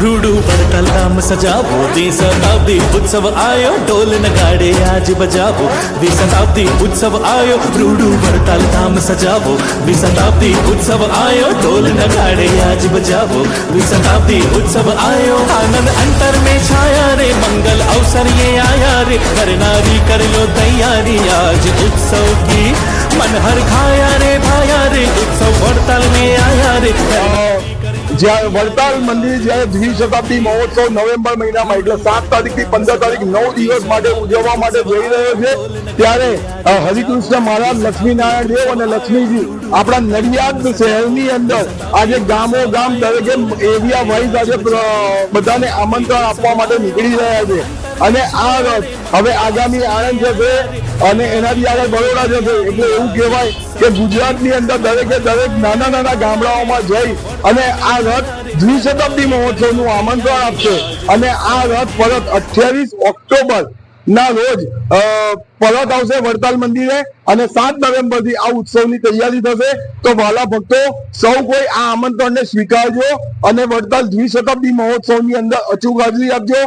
रूडू बड़का धाम सजावो, दी शताब्दी उत्सव आयो, ढोल नगाड़े आज बजाबो दी शताब्दी उत्सव आयो, रूडू बड़का धाम सजावो, दी शताब्दी उत्सव आयो, ढोल नगाड़े आज बजाबो दी शताब्दी उत्सव आयो। आनंद अंतर में छाया रे, मंगल अवसर ये आया रे हर नारी कर लो तैयारी आज उत्सव की। मन हर खाया रे, भाया रे જ્યારે વડતાલ મંદિર જ્યારે દ્વિશતાબ્દી મહોત્સવ નવેમ્બર મહિનામાં, એટલે સાત તારીખથી પંદર તારીખ નવ દિવસ માટે ઉજવવા માટે જઈ રહ્યો છે, ત્યારે હરિકૃષ્ણ મહારાજ, લક્ષ્મીનારાયણ દેવ અને લક્ષ્મીજી આપણા નડિયાદ શહેરની અંદર આજે ગામો ગામ દરેકે એરિયા વાઇઝ આજે બધાને આમંત્રણ આપવા માટે નીકળી રહ્યા છે. અને આ હવે આગામી આણંદ જશે અને એનાથી આગળ બરોડા જશે એટલે એવું કહેવાય કે ગુજરાતની અંદર દરેકે દરેક નાના નાના ગામડાઓમાં જઈ અને આ રથ દ્વિશતાબ્દી મહોત્સવનું આમંત્રણ આપશે. અને આ રથ પરત અઠ્યાવીસ ઓક્ટોબર ના રોજ પરત આવશે વડતાલ મંદિરે અને સાત નવેમ્બરથી આ ઉત્સવની તૈયારી થશે. તો વાલા ભક્તો, સૌ કોઈ આ આમંત્રણને સ્વીકારજો અને વડતાલ દ્વિશતાબ્દી મહોત્સવની અંદર અચૂક હાજરી આપજો.